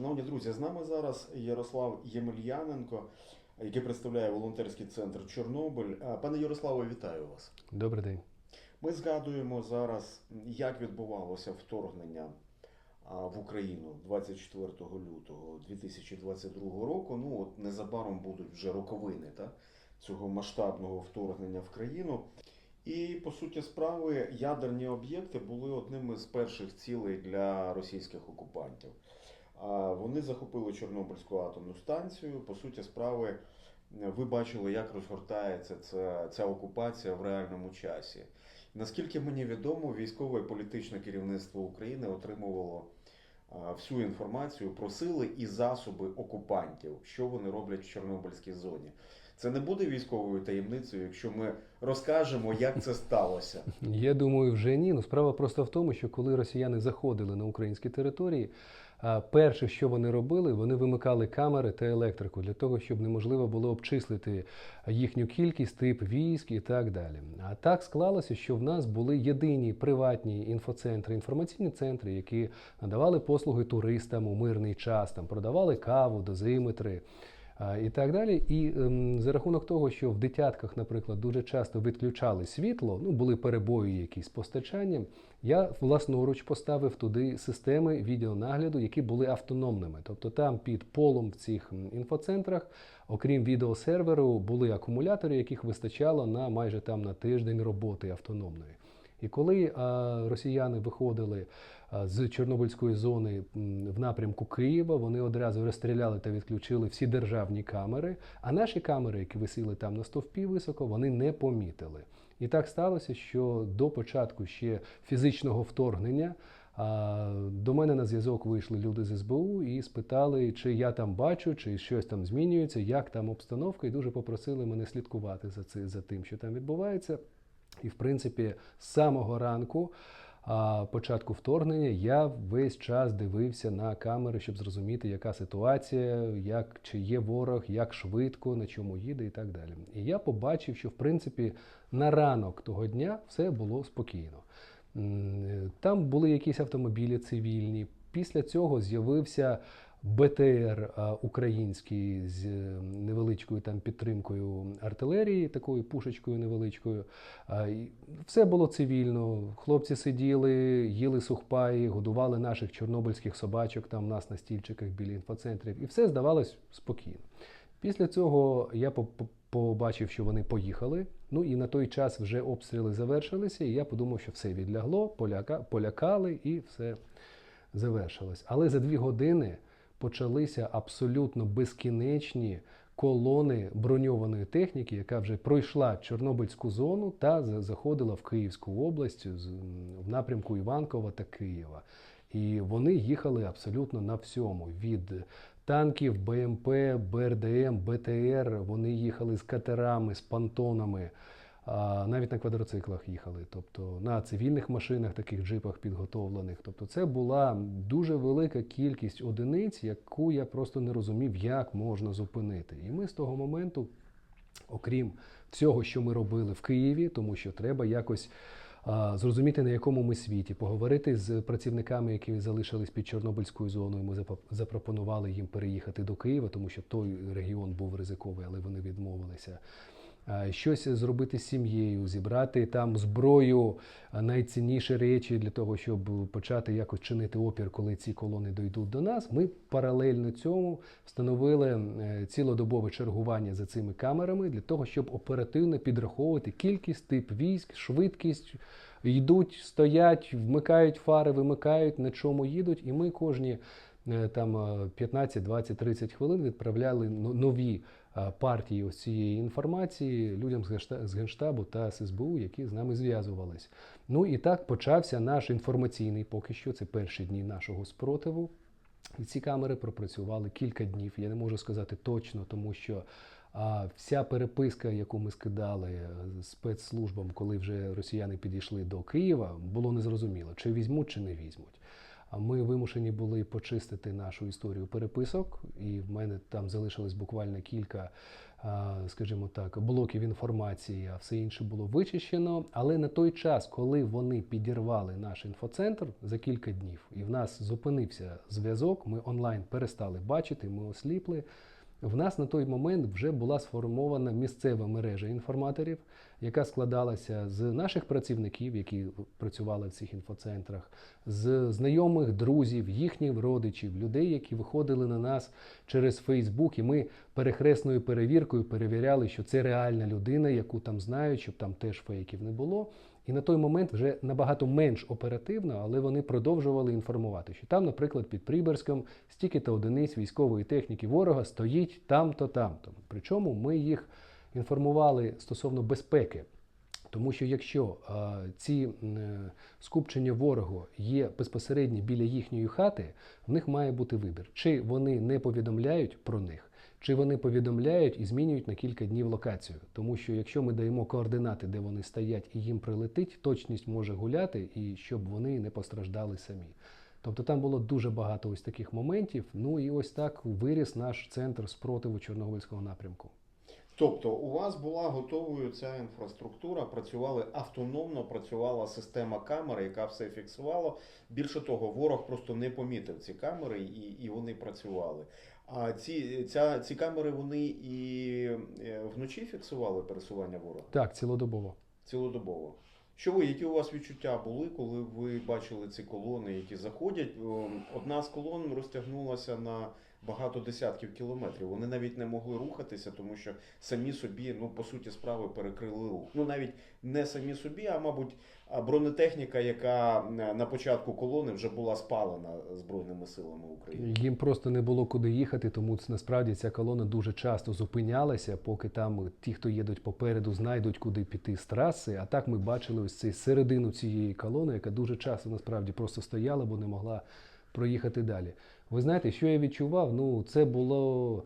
Шановні друзі, з нами зараз Ярослав Ємельяненко, який представляє волонтерський центр Чорнобиль. Пане Ярославе, вітаю вас. Добрий день. Ми згадуємо зараз, як відбувалося вторгнення в Україну 24 лютого 2022 року. Ну от незабаром будуть вже роковини та, цього масштабного вторгнення в країну. І по суті справи ядерні об'єкти були одним із перших цілей для російських окупантів. Вони захопили Чорнобильську атомну станцію. По суті справи, ви бачили, як розгортається ця, ця окупація в реальному часі. Наскільки мені відомо, військове і політичне керівництво України отримувало всю інформацію про сили і засоби окупантів, що вони роблять в Чорнобильській зоні. Це не буде військовою таємницею, якщо ми розкажемо, як це сталося. Я думаю, вже ні. Ну справа просто в тому, що коли росіяни заходили на українські території, перше, що вони робили, вони вимикали камери та електрику для того, щоб неможливо було обчислити їхню кількість, тип військ і так далі. А так склалося, що в нас були єдині приватні інфоцентри, інформаційні центри, які надавали послуги туристам у мирний час, там продавали каву, дозиметри. І так далі. І ем, за рахунок того, що в дитятках, наприклад, дуже часто відключали світло, ну були перебої якісь з постачанням, я власноруч поставив туди системи відеонагляду, які були автономними. Тобто там під полом в цих інфоцентрах, окрім відеосерверу, були акумулятори, яких вистачало на майже там на тиждень роботи автономної. І коли росіяни виходили з Чорнобильської зони в напрямку Києва, вони одразу розстріляли та відключили всі державні камери. А наші камери, які висіли там на стовпі високо, вони не помітили. І так сталося, що до початку ще фізичного вторгнення. До мене на зв'язок вийшли люди з СБУ і спитали, чи я там бачу, чи щось там змінюється, як там обстановка, і дуже попросили мене слідкувати за це за тим, що там відбувається. І, в принципі, з самого ранку, початку вторгнення, я весь час дивився на камери, щоб зрозуміти, яка ситуація, як, чи є ворог, як швидко, на чому їде і так далі. І я побачив, що в принципі на ранок того дня все було спокійно. Там були якісь автомобілі цивільні. Після цього з'явився БТР український з е, невеличкою там підтримкою артилерії, такою пушечкою невеличкою. Все було цивільно. Хлопці сиділи, їли сухпаї, годували наших чорнобильських собачок там нас на стільчиках біля інфоцентрів, і все здавалось спокійно. Після цього я по- по- побачив, що вони поїхали. Ну і на той час вже обстріли завершилися, і я подумав, що все відлягло, поляка, полякали і все завершилось. Але за дві години почалися абсолютно безкінечні колони броньованої техніки, яка вже пройшла Чорнобильську зону та заходила в Київську область в напрямку Іванкова та Києва. І вони їхали абсолютно на всьому від танків, БМП, БРДМ, БТР. Вони їхали з катерами, з понтонами. Навіть на квадроциклах їхали, тобто на цивільних машинах, таких джипах підготовлених. Тобто, це була дуже велика кількість одиниць, яку я просто не розумів, як можна зупинити. І ми з того моменту, окрім всього, що ми робили в Києві, тому що треба якось. Зрозуміти, на якому ми світі, поговорити з працівниками, які залишились під Чорнобильською зоною. Ми запропонували їм переїхати до Києва, тому що той регіон був ризиковий, але вони відмовилися щось зробити з сім'єю, зібрати там зброю, найцінніші речі для того, щоб почати якось чинити опір, коли ці колони дійдуть до нас. Ми паралельно цьому встановили е, цілодобове чергування за цими камерами для того, щоб оперативно підраховувати кількість, тип військ, швидкість. Йдуть, стоять, вмикають фари, вимикають, на чому їдуть, і ми кожні е, там е, 15, 20, 30 хвилин відправляли нові е, партії ось цієї інформації людям з Геншта- Генштабу та СБУ, які з нами зв'язувались. Ну і так почався наш інформаційний поки що. Це перші дні нашого спротиву. І ці камери пропрацювали кілька днів. Я не можу сказати точно, тому що а, вся переписка, яку ми скидали е, спецслужбам, коли вже росіяни підійшли до Києва, було незрозуміло, чи візьмуть, чи не візьмуть. Ми вимушені були почистити нашу історію переписок, і в мене там залишилось буквально кілька, скажімо так, блоків інформації, а все інше було вичищено. Але на той час, коли вони підірвали наш інфоцентр за кілька днів, і в нас зупинився зв'язок, ми онлайн перестали бачити, ми осліпли. В нас на той момент вже була сформована місцева мережа інформаторів, яка складалася з наших працівників, які працювали в цих інфоцентрах, з знайомих друзів, їхніх родичів, людей, які виходили на нас через Фейсбук, і ми перехресною перевіркою перевіряли, що це реальна людина, яку там знають, щоб там теж фейків не було. І на той момент вже набагато менш оперативно, але вони продовжували інформувати, що там, наприклад, під Приберськом стільки-то одиниць військової техніки ворога стоїть там-то, там-то. Причому ми їх інформували стосовно безпеки. Тому що якщо е, ці е, скупчення ворогу є безпосередньо біля їхньої хати, в них має бути вибір, чи вони не повідомляють про них, чи вони повідомляють і змінюють на кілька днів локацію. Тому що якщо ми даємо координати, де вони стоять, і їм прилетить, точність може гуляти, і щоб вони не постраждали самі. Тобто там було дуже багато ось таких моментів. Ну і ось так виріс наш центр спротиву Чорнобильського напрямку. Тобто у вас була готовою ця інфраструктура, працювали автономно, працювала система камер, яка все фіксувала. Більше того, ворог просто не помітив ці камери і, і вони працювали. А ці, ця, ці камери вони і е, вночі фіксували пересування ворога Так, цілодобово. цілодобово. Що ви, які у вас відчуття були, коли ви бачили ці колони, які заходять? Ем, Одна з колон розтягнулася на багато десятків кілометрів. Вони навіть не могли рухатися, тому що самі собі, ну по суті, справи перекрили рух. Ну навіть не самі собі, а мабуть, бронетехніка, яка е, на початку колони вже була спалена збройними силами України. Їм просто не було куди їхати, тому насправді ця колона дуже часто зупинялася, поки там ті, хто їдуть попереду, знайдуть куди піти з траси. А так ми бачили ось цей середину цієї колони, яка дуже часто насправді просто стояла, бо не могла проїхати далі. Ви знаєте, що я відчував? Ну, це було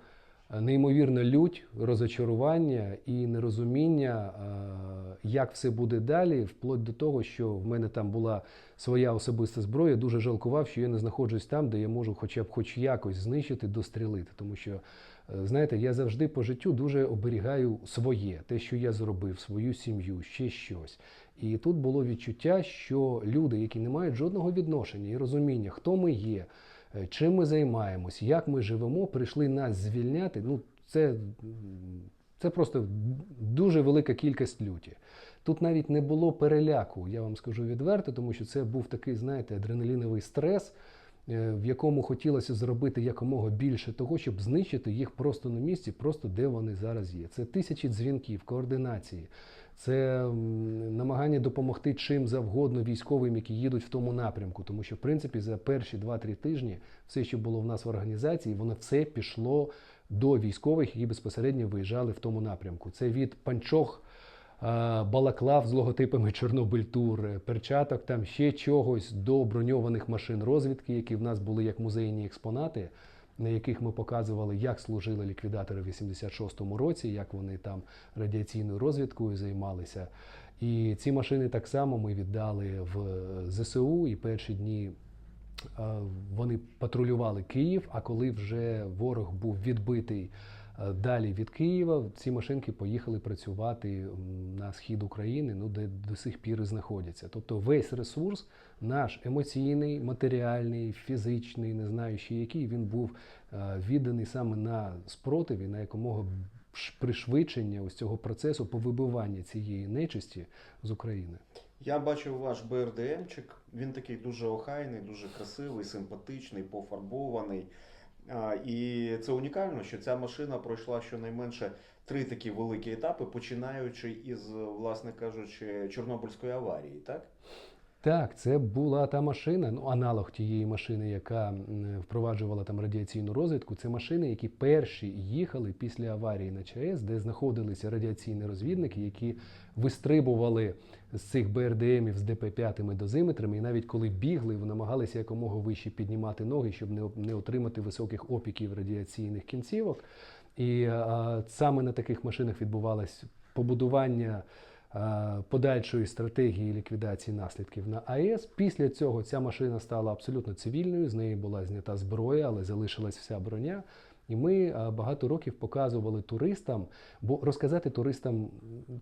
е, неймовірна лють, розочарування і нерозуміння, е, як все буде далі, вплоть до того, що в мене там була своя особиста зброя, дуже жалкував, що я не знаходжусь там, де я можу хоча б хоч якось знищити, дострілити. Тому що, е, знаєте, я завжди по життю дуже оберігаю своє, те, що я зробив, свою сім'ю, ще щось. І тут було відчуття, що люди, які не мають жодного відношення і розуміння, хто ми є, чим ми займаємось, як ми живемо, прийшли нас звільняти. Ну, це, це просто дуже велика кількість люті. Тут навіть не було переляку, я вам скажу відверто, тому що це був такий, знаєте, адреналіновий стрес, е, в якому хотілося зробити якомога більше того, щоб знищити їх просто на місці, просто де вони зараз є. Це тисячі дзвінків, координації, це намагання допомогти чим завгодно військовим, які їдуть в тому напрямку. Тому що, в принципі, за перші 2-3 тижні все, що було в нас в організації, воно все пішло до військових, які безпосередньо виїжджали в тому напрямку. Це від панчох. Балаклав з логотипами Чорнобиль Тур, е, перчаток, там ще чогось до броньованих машин розвідки, які в нас були як музейні експонати, на яких ми показували, як служили ліквідатори в 86-му році, як вони там радіаційною розвідкою займалися. І ці машини так само ми віддали в е, ЗСУ, і перші дні е, вони патрулювали Київ. А коли вже ворог був відбитий далі від Києва, ці машинки поїхали працювати на схід України, ну де до сих пір і знаходяться. Тобто весь ресурс, наш емоційний, матеріальний, фізичний, не знаю ще який, він був е, відданий саме на спротив і на якомога пришвидшення ось цього процесу повибивання цієї нечисті з України. Я бачив ваш БРДМчик. Він такий дуже охайний, дуже красивий, симпатичний, пофарбований. І це унікально, що ця машина пройшла щонайменше три такі великі етапи, починаючи із, власне кажучи, Чорнобильської аварії, так? Так, це була та машина, ну аналог тієї машини, яка впроваджувала там радіаційну розвідку. Це машини, які перші їхали після аварії на ЧАЕС, де знаходилися радіаційні розвідники, які вистрибували з цих БРДМів з ДП-5 дозиметрами, і навіть коли бігли, намагалися якомога вище піднімати ноги, щоб не, отримати високих опіків радіаційних кінцівок. І а, саме на таких машинах відбувалось побудування подальшої стратегії ліквідації наслідків на АЕС. Після цього ця машина стала абсолютно цивільною. З неї була знята зброя, але залишилась вся броня. І ми е, багато років показували туристам, бо розказати туристам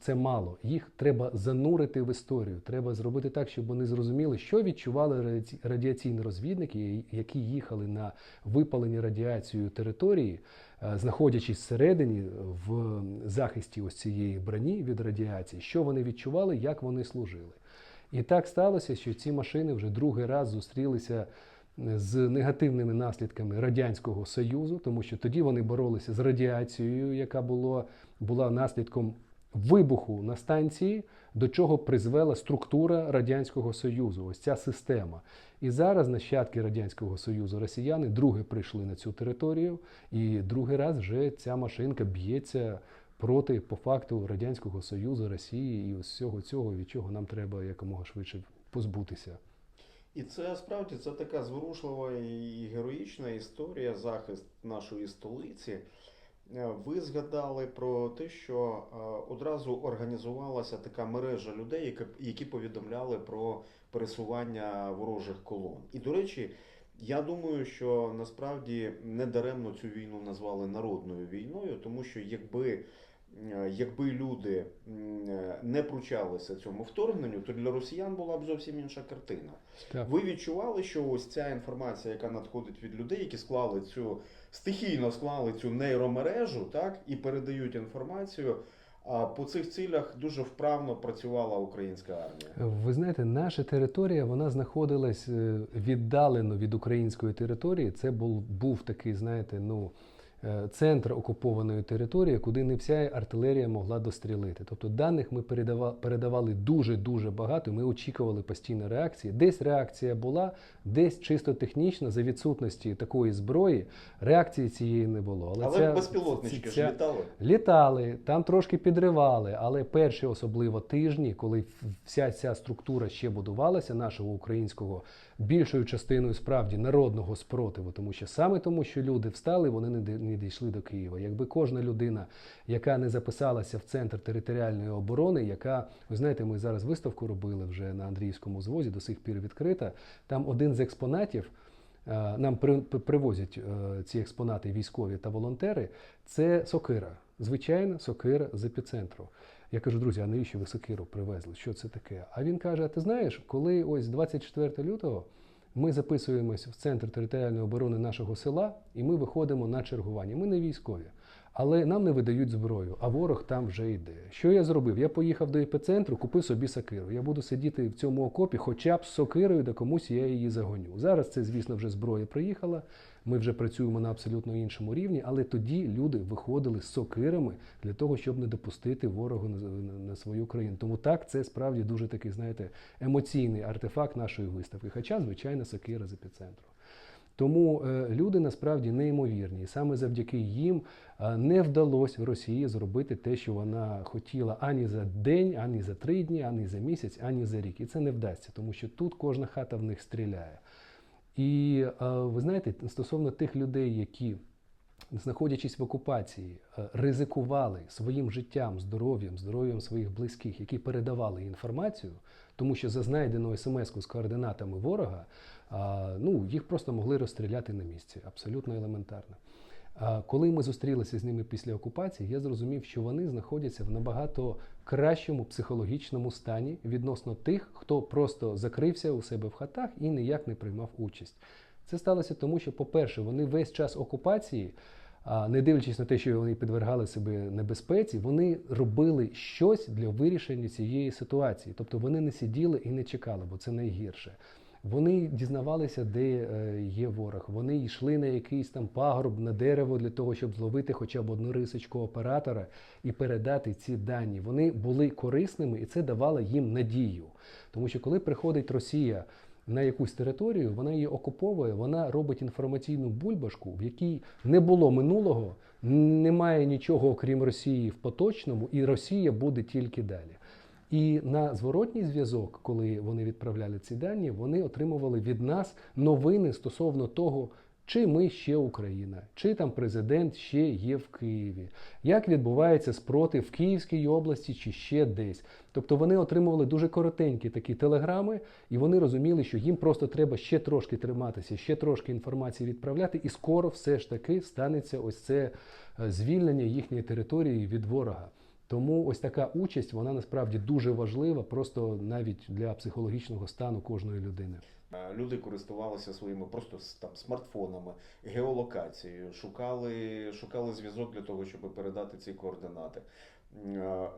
це мало. Їх треба занурити в історію. Треба зробити так, щоб вони зрозуміли, що відчували радіаці- радіаційні розвідники, які їхали на випалені радіацією території, е, знаходячись всередині в захисті ось цієї броні від радіації, що вони відчували, як вони служили. І так сталося, що ці машини вже другий раз зустрілися з негативними наслідками Радянського Союзу, тому що тоді вони боролися з радіацією, яка було, була наслідком вибуху на станції, до чого призвела структура Радянського Союзу, ось ця система. І зараз нащадки Радянського Союзу росіяни друге прийшли на цю територію, і другий раз вже ця машинка б'ється проти по факту Радянського Союзу, Росії і ось всього цього, від чого нам треба якомога швидше позбутися. І це справді це така зворушлива і героїчна історія, захист нашої столиці. Е, Ви згадали про те, що е, одразу організувалася така мережа людей, які- повідомляли про пересування ворожих колон. І до речі, я думаю, що насправді недаремно цю війну назвали народною війною, тому що якби, якби люди е, не пручалися цьому вторгненню, то для росіян була б зовсім інша картина. Так. Ви відчували, що ось ця інформація, яка надходить від людей, які склали цю стихійно склали цю нейромережу, так і передають інформацію. А по цих цілях дуже вправно працювала українська армія. Ви знаєте, наша територія вона знаходилась е, віддалено від української території. Це був, був такий, знаєте, ну. Е, Центр окупованої території, куди не вся артилерія могла дострілити. Тобто даних ми передава- передавали дуже дуже багато. Ми очікували постійно реакції. Десь реакція була, десь чисто технічно, за відсутності такої зброї, реакції цієї не було. Але ця- безпілотнички ця- ж літали. Літали, там трошки підривали, але перші особливо тижні, коли вся ця структура ще будувалася, нашого українського більшою частиною справді народного спротиву, тому що саме тому, що люди встали, вони не дійшли до Києва. Якби кожна людина, яка не записалася в центр територіальної оборони, яка ви знаєте, ми зараз виставку робили вже на Андріївському звозі, до сих пір відкрита. Там один з експонатів. Е, Нам при- при- привозять е, ці експонати військові та волонтери. Це сокира, звичайна сокира з епіцентру. Я кажу, друзі, а навіщо ви сокиру привезли? Що це таке? А він каже: а ти знаєш, коли ось 24 лютого ми записуємось в центр територіальної оборони нашого села, і ми виходимо на чергування. Ми не військові. Але нам не видають зброю, а ворог там вже йде. Що я зробив? Я поїхав до епіцентру, купив собі сокиру. Я буду сидіти в цьому окопі, хоча б з сокирою, де комусь я її загоню. Зараз це, звісно, вже зброя приїхала. Ми вже працюємо на абсолютно іншому рівні, але тоді люди виходили з сокирами для того, щоб не допустити ворогу на, свою країну. Тому так, це справді дуже такий, знаєте, емоційний артефакт нашої виставки. Хоча, звичайно, сокира з епіцентру. Тому е, люди насправді неймовірні, і саме завдяки їм е, не вдалося Росії зробити те, що вона хотіла ані за день, ані за три дні, ані за місяць, ані за рік. І це не вдасться, тому що тут кожна хата в них стріляє. І е, ви знаєте, стосовно тих людей, які знаходячись в окупації, е, ризикували своїм життям, здоров'ям, здоров'ям своїх близьких, які передавали інформацію, тому що за знайдену смс-ку з координатами ворога, ну, їх просто могли розстріляти на місці. Абсолютно елементарно. Коли ми зустрілися з ними після окупації, я зрозумів, що вони знаходяться в набагато кращому психологічному стані відносно тих, хто просто закрився у себе в хатах і ніяк не приймав участь. Це сталося тому, що, по-перше, вони весь час окупації, не дивлячись на те, що вони підвергали себе небезпеці, вони робили щось для вирішення цієї ситуації. Тобто вони не сиділи і не чекали, бо це найгірше. Вони дізнавалися, де е, є ворог. Вони йшли на якийсь там пагорб на дерево для того, щоб зловити хоча б одну рисочку оператора і передати ці дані. Вони були корисними, і це давало їм надію. Тому що коли приходить Росія на якусь територію, вона її окуповує, вона робить інформаційну бульбашку, в якій не було минулого, немає нічого окрім Росії в поточному, і Росія буде тільки далі. І на зворотній зв'язок, коли вони відправляли ці дані, вони отримували від нас новини стосовно того, Чи ми ще Україна, чи там президент ще є в Києві, як відбувається спротив в Київській області чи ще десь. Тобто вони отримували дуже коротенькі такі телеграми, і вони розуміли, що їм просто треба ще трошки триматися, ще трошки інформації відправляти, і скоро все ж таки станеться ось це е, звільнення їхньої території від ворога. Тому ось така участь вона насправді дуже важлива, просто навіть для психологічного стану кожної людини. Люди користувалися своїми просто там смартфонами, геолокацією, шукали, шукали зв'язок для того, щоб передати ці координати. Е,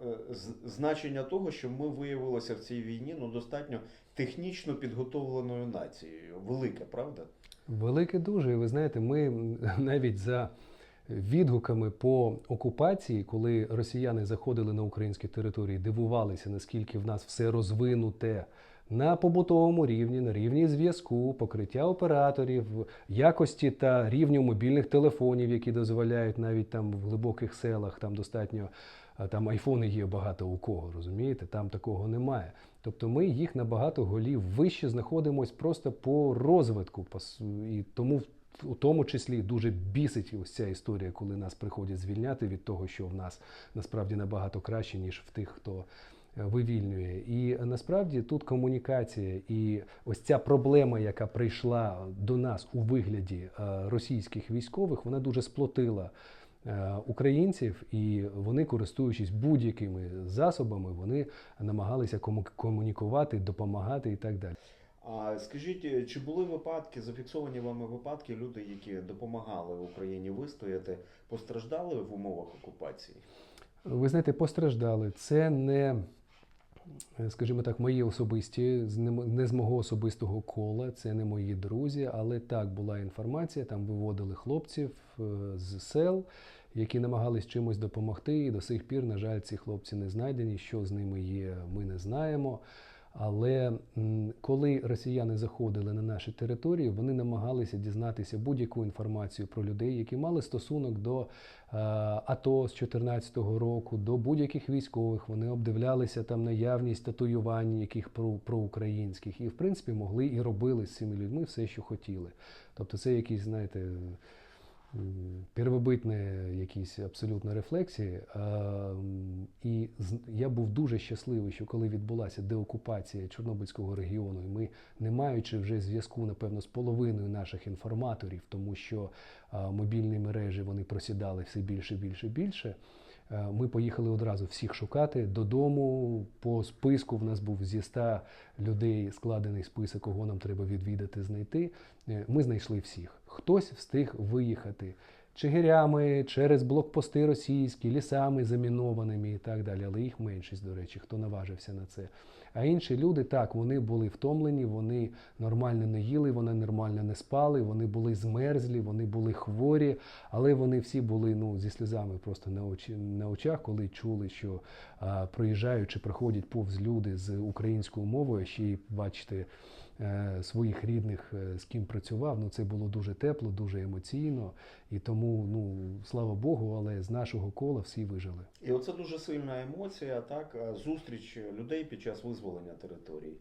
Значення того, що ми виявилися в цій війні ну, достатньо технічно підготовленою нацією. Велике, правда? Велике дуже. І ви знаєте, ми навіть за відгуками по окупації, коли росіяни заходили на українські території, дивувалися, наскільки в нас все розвинуте. На побутовому рівні, на рівні зв'язку, покриття операторів, якості та рівню мобільних телефонів, які дозволяють навіть там в глибоких селах, там достатньо там айфони є багато у кого, розумієте? Там такого немає. Тобто ми їх на багато голів вище знаходимось просто по розвитку. І тому у тому числі дуже бісить ось ця історія, коли нас приходять звільняти від того, що в нас насправді набагато краще, ніж в тих, хто е, вивільнює. І е, насправді тут комунікація і ось ця проблема, яка прийшла до нас у вигляді е, російських військових, вона дуже сплотила е, українців, і вони, користуючись будь-якими засобами, вони намагалися кому- комунікувати, допомагати і так далі. А скажіть, е, чи були випадки, зафіксовані вами випадки, люди, які допомагали Україні вистояти, постраждали в умовах окупації? Ви знаєте, постраждали. Це не, е, скажімо так, мої особисті, не з мого особистого кола, це не мої друзі, але так була інформація. Там виводили хлопців е, з сел, які намагались чимось допомогти. І до сих пір, на жаль, ці хлопці не знайдені. Що з ними є, ми не знаємо. Але коли росіяни заходили на наші території, вони намагалися дізнатися будь-яку інформацію про людей, які мали стосунок до е, АТО з 2014 року, до будь-яких військових. Вони обдивлялися там наявність татуювань, яких про, проукраїнських, і в принципі могли і робили з цими людьми все, що хотіли. Тобто, це якісь, знаєте. Первобитне якісь абсолютно рефлексії. І я був дуже щасливий, що коли відбулася деокупація Чорнобильського регіону, і ми, не маючи вже зв'язку, напевно, з половиною наших інформаторів, тому що мобільні мережі вони просідали все більше, більше, більше. Ми поїхали одразу всіх шукати додому. По списку в нас був зі 100 людей складений список, кого нам треба відвідати, знайти. Е, Ми знайшли всіх. Хтось встиг виїхати чигирями, через блокпости російські, лісами замінованими і так далі. Але їх меншість, до речі, хто наважився на це. А інші люди, так, вони були втомлені, вони нормально не їли, вони нормально не спали, вони були змерзлі, вони були хворі, але вони всі були ну, зі сльозами просто на, очі, на очах, коли чули, що а, проїжджають чи проходять повз люди з українською мовою, ще й бачите своїх рідних, е, з ким працював. Ну це було дуже тепло, дуже емоційно. І тому, ну слава Богу, але з нашого кола всі вижили. І оце дуже сильна емоція, так, е, зустріч людей під час визволення території.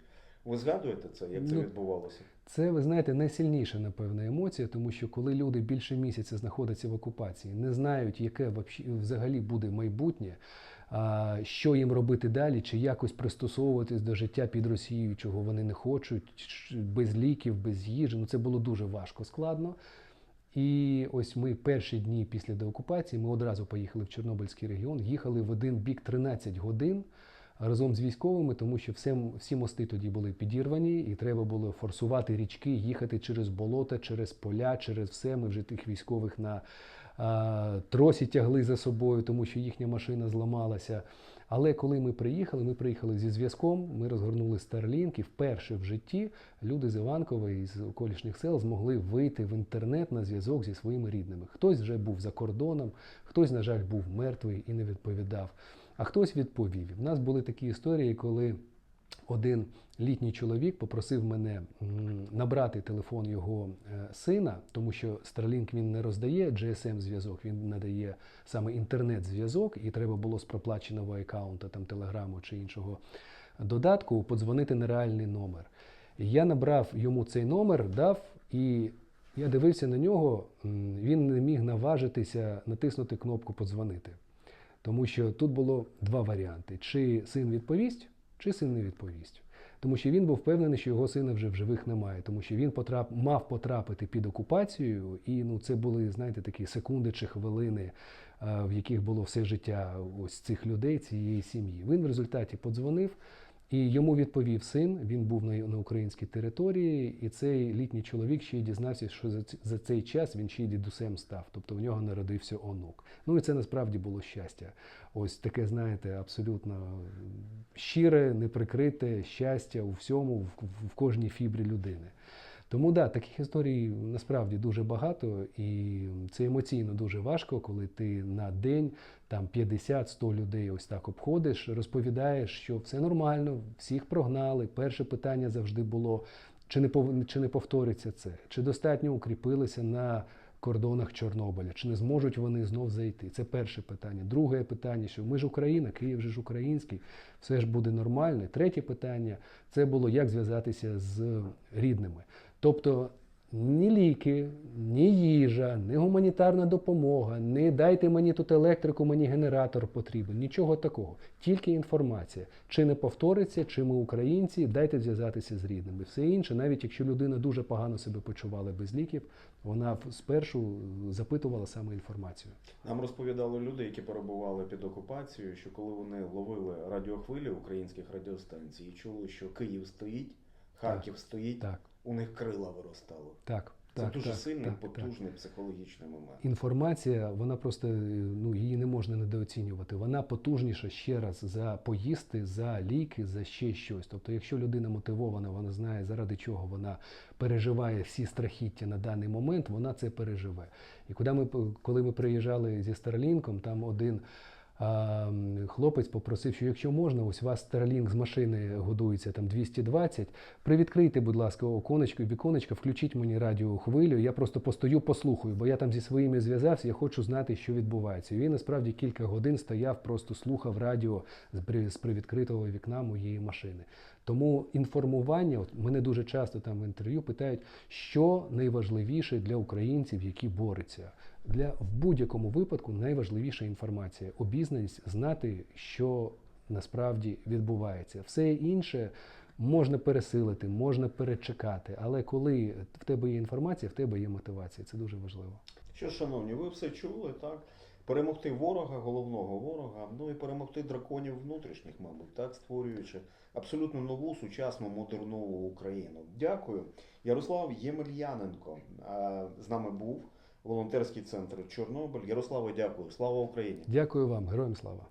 Ви згадуєте це, як це Ну, відбувалося? Це, ви знаєте, найсильніша, напевно, емоція, тому що коли люди більше місяця знаходяться в окупації, не знають, яке взагалі буде майбутнє, що їм робити далі, чи якось пристосовуватись до життя під Росією, чого вони не хочуть, без ліків, без їжі. Ну це було дуже важко, складно. І ось ми перші дні після деокупації ми одразу поїхали в Чорнобильський регіон, їхали в один бік 13 годин разом з військовими, тому що все, всі мости тоді були підірвані, і треба було форсувати річки, їхати через болота, через поля, через все. Ми вже тих військових на тросі тягли за собою, тому що їхня машина зламалася. Але коли ми приїхали, ми приїхали зі зв'язком, ми розгорнули Starlink, і вперше в житті люди з Іванкова і з околішніх сел змогли вийти в інтернет на зв'язок зі своїми рідними. Хтось вже був за кордоном, хтось, на жаль, був мертвий і не відповідав, а хтось відповів. У нас були такі історії, коли один літній чоловік попросив мене набрати телефон його е, сина, тому що Starlink він не роздає GSM-зв'язок, він надає саме інтернет-зв'язок, і треба було з проплаченого аккаунта, там телеграму чи іншого додатку подзвонити на реальний номер. Я набрав йому цей номер, дав, і Я дивився на нього, він не міг наважитися натиснути кнопку подзвонити. Тому що тут було два варіанти: чи син відповість, чи син не відповість. Тому що він був впевнений, що його сина вже в живих немає, тому що він потрап, мав потрапити під окупацію, і ну, це були, знаєте, такі секунди чи хвилини, в яких було все життя ось цих людей, цієї сім'ї. Він в результаті подзвонив, і йому відповів син. Він був на, на українській території, і цей літній чоловік ще й дізнався, що за, за цей час він ще й дідусем став. Тобто в нього народився онук. Ну і це насправді було щастя. Ось таке, знаєте, абсолютно щире, неприкрите щастя у всьому, в, в- кожній фібрі людини. Тому да, таких історій насправді дуже багато, і це емоційно дуже важко, коли ти на день там 50-100 людей ось так обходиш, розповідаєш, що все нормально, всіх прогнали. Перше питання завжди було: чи не чи не повториться це, чи достатньо укріпилися на кордонах Чорнобиля, чи не зможуть вони знов зайти? Це перше питання. Друге питання, що ми ж Україна, Київ же ж український, все ж буде нормально. Третє питання це було як зв'язатися з рідними. Тобто ні ліки, ні їжа, ні гуманітарна допомога, не дайте мені тут електрику, мені генератор потрібен. Нічого такого. Тільки інформація. Чи не повториться, чи ми українці, дайте зв'язатися з рідними. Все інше, навіть якщо людина дуже погано себе почувала без ліків, вона спершу запитувала саме інформацію. Нам розповідали люди, які перебували під окупацією, що коли вони ловили радіохвилі українських радіостанцій і чули, що Київ стоїть, Харків стоїть, Так, у них крила виростало. так. Це так, дуже так, сильний, так, так. потужний психологічний момент. Інформація, вона просто ну її не можна недооцінювати. Вона потужніша ще раз за поїсти, за ліки, за ще щось. Тобто, якщо людина мотивована, вона знає, заради чого вона переживає всі страхіття на даний момент, вона це переживе. І коли ми коли ми приїжджали зі Старлінком, там один. Хлопець попросив, що якщо можна, ось у вас Starlink з машини годується там 220, привідкрийте, будь ласка, оконечко віконечко, включіть мені радіохвилю, я просто постою, послухаю, бо я там зі своїми зв'язався, я хочу знати, що відбувається. І він насправді кілька годин стояв, просто слухав радіо з привідкритого вікна моєї машини. Тому інформування, от мене дуже часто там в інтерв'ю питають, що найважливіше для українців, які борються. Для в будь-якому випадку найважливіша інформація, обізнаність, знати, що насправді відбувається. Все інше можна пересилити, можна перечекати, але коли в тебе є інформація, в тебе є мотивація. Це дуже важливо. Що, шановні, ви все чули, так? Перемогти ворога, головного ворога, ну і перемогти драконів внутрішніх, мабуть, так, створюючи абсолютно нову, сучасну, модернову Україну. Дякую. Ярослав Ємельяненко з нами був волонтерський центр Чорнобиль. Ярославе, дякую. Слава Україні! Дякую вам, героям слава!